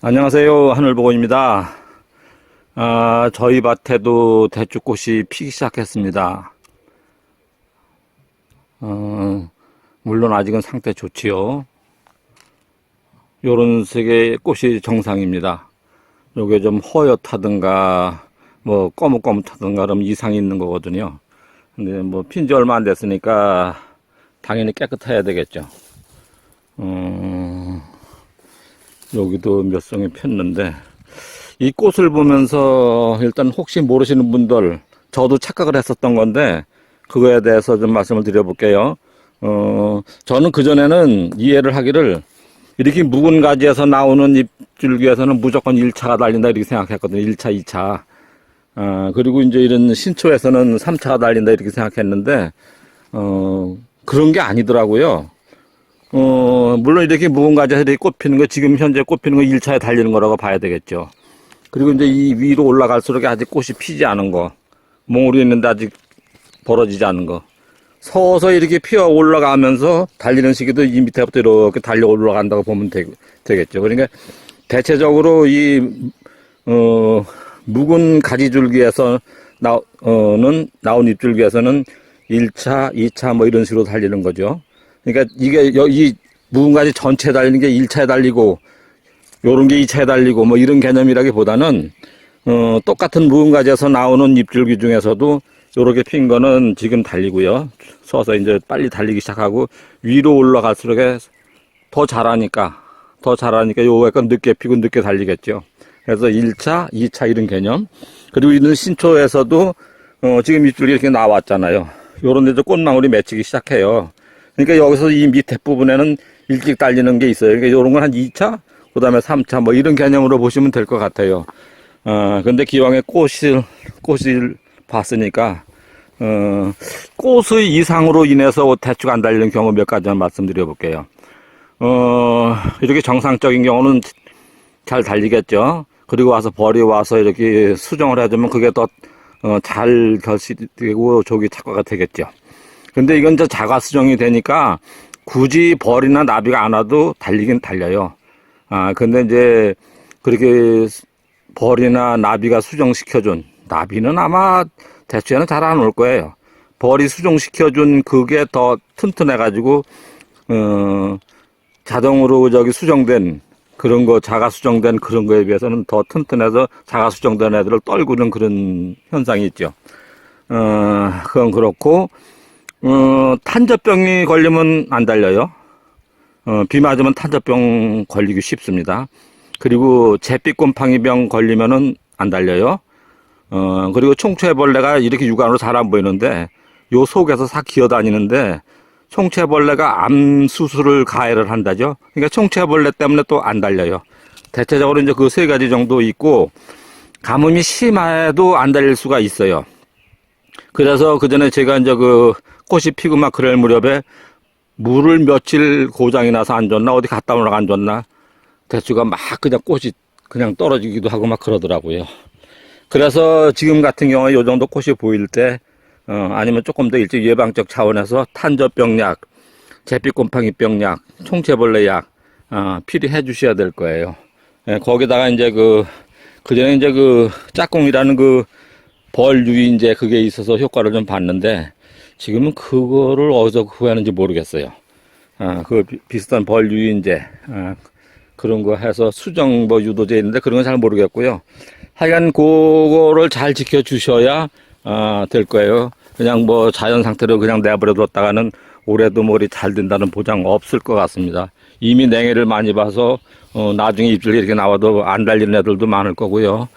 안녕하세요. 하늘보건입니다. 아, 저희 밭에도 대추꽃이 피기 시작했습니다. 어, 물론 아직은 상태 좋지요. 요런 색의 꽃이 정상입니다. 요게 좀 허옇하든가, 뭐, 꺼뭇꺼뭇하든가, 그럼 이상이 있는 거거든요. 근데 뭐, 핀 지 얼마 안 됐으니까, 당연히 깨끗해야 되겠죠. 어, 여기도 몇 송이 폈는데 이 꽃을 보면서 일단 혹시 모르시는 분들 저도 착각을 했었던 건데 그거에 대해서 좀 말씀을 드려볼게요. 어, 저는 그전에는 이해를 하기를 이렇게 묵은 가지에서 나오는 잎줄기에서는 무조건 1차가 달린다 이렇게 생각했거든요. 1차, 2차. 아, 그리고 이제 이런 신초에서는 3차가 달린다 이렇게 생각했는데, 어, 그런 게 아니더라고요. 어, 물론 이렇게 가지에서 이렇게 꽃피는 거, 지금 현재 꽃 피는 거 1차에 달리는 거라고 봐야 되겠죠. 그리고 이제 이 위로 올라갈수록 아직 꽃이 피지 않은 거, 몽울이 있는데 아직 벌어지지 않은 거. 서서 이렇게 피어 올라가면서 달리는 시기도 이 밑에부터 이렇게 달려 올라간다고 보면 되, 되겠죠. 그러니까 대체적으로 이, 어, 묵은 가지줄기에서 나, 어는, 나온 잎줄기에서는 1차, 2차 뭐 이런 식으로 달리는 거죠. 그러니까 이게 여- 이 묵은 가지 전체 달리는 게 1차에 달리고 요런 게 2차에 달리고 뭐 이런 개념이라기보다는 어, 똑같은 묵은 가지에서 나오는 잎줄기 중에서도 요렇게 핀 거는 지금 달리고요. 서서 이제 빨리 달리기 시작하고 위로 올라갈수록 더 자라니까 더 자라니까 요 약간 늦게 피고 늦게 달리겠죠. 그래서 1차, 2차 이런 개념. 그리고 이런 신초에서도 어, 지금 잎줄기 이렇게 나왔잖아요. 요런 데도 꽃망울이 맺히기 시작해요. 그러니까 여기서 이 밑에 부분에는 일찍 달리는 게 있어요. 그러니까 요런 건 한 2차, 그 다음에 3차 뭐 이런 개념으로 보시면 될 것 같아요. 어, 근데 기왕에 꽃을, 꽃을 봤으니까, 어, 꽃의 이상으로 인해서 대추가 안 달리는 경우 몇 가지만 말씀드려 볼게요. 어, 이렇게 정상적인 경우는 잘 달리겠죠. 그리고 와서 벌이 와서 이렇게 수정을 해주면 그게 더, 어, 잘 결실되고 조기 착과가 되겠죠. 근데 이건 이제 자가 수정이 되니까 굳이 벌이나 나비가 안 와도 달리긴 달려요. 아, 근데 이제 그렇게 벌이나 나비가 수정시켜준 나비는 아마 대추에는 잘 안 올 거예요. 벌이 수정시켜준 그게 더 튼튼해가지고, 어, 자동으로 저기 수정된 그런 거, 자가 수정된 그런 거에 비해서는 더 튼튼해서 자가 수정된 애들을 떨구는 그런 현상이 있죠. 어, 그건 그렇고, 어, 탄저병이 걸리면 안 달려요. 어, 비 맞으면 탄저병 걸리기 쉽습니다. 그리고 잿빛곰팡이병 걸리면은 안 달려요. 어, 그리고 총체벌레가 이렇게 육안으로 잘 안 보이는데 요 속에서 싹 기어다니는데 총체벌레가 암 수술을 가해를 한다죠. 그러니까 총체벌레 때문에 또 안 달려요. 대체적으로 이제 그 세 가지 정도 있고 가뭄이 심해도 안 달릴 수가 있어요. 그래서 그 전에 제가 이제 그 꽃이 피고 막 그럴 무렵에 물을 며칠 고장이 나서 안 줬나 어디 갔다 오느라 안 줬나 대추가 막 그냥 꽃이 그냥 떨어지기도 하고 막 그러더라고요. 그래서 지금 같은 경우에 요 정도 꽃이 보일 때 어, 아니면 조금 더 일찍 예방적 차원에서 탄저병약, 잿빛곰팡이병약, 총체벌레약 어, 필요해 주셔야 될 거예요. 예, 거기다가 이제 그 그전에 이제 그 짝꿍이라는 그 벌 유인제 그게 있어서 효과를 좀 봤는데 지금은 그거를 어디서 구하는지 모르겠어요. 아, 그 비- 비슷한 벌 유인제 아, 그런 거 해서 수정 뭐 유도제 있는데 그런 건 잘 모르겠고요. 하여간 그거를 잘 지켜 주셔야 아, 될 거예요. 그냥 뭐 자연 상태로 그냥 내버려 뒀다가는 올해도 머리 잘 된다는 보장 없을 것 같습니다. 이미 냉해를 많이 봐서 어, 나중에 입줄이 이렇게 나와도 안 달리는 애들도 많을 거고요.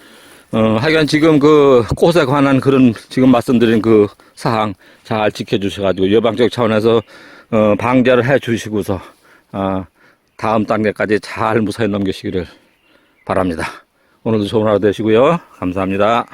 어, 하여간 지금 그 꽃에 관한 그런 지금 말씀드린 그 사항 잘 지켜주셔가지고 예방적 차원에서 어, 방제를 해 주시고서 어, 다음 단계까지 잘 무사히 넘기시기를 바랍니다. 오늘도 좋은 하루 되시고요. 감사합니다.